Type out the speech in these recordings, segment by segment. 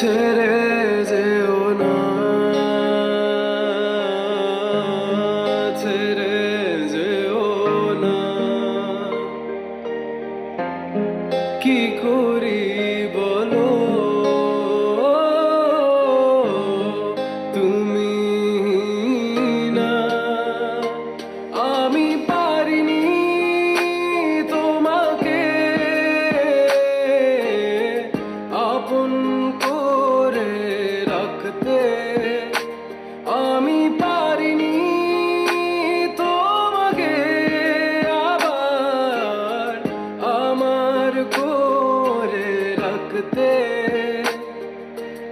ছেড়ে যেও না। ছেড়ে যেও না। কি করি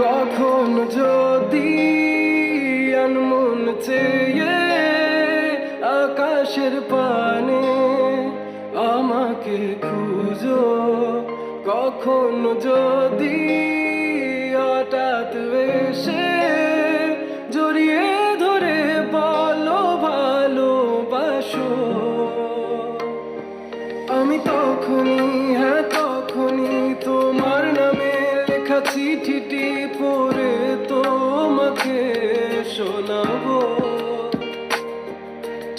কখন যদি আনমন চেয়ে আকাশের পানে আমাকে খুঁজো কখন যদি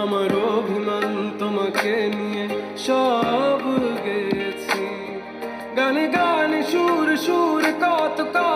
আমার অভিমান তোমাকে নিয়ে সব গেছি। গানে গানে সুর সুর কত কত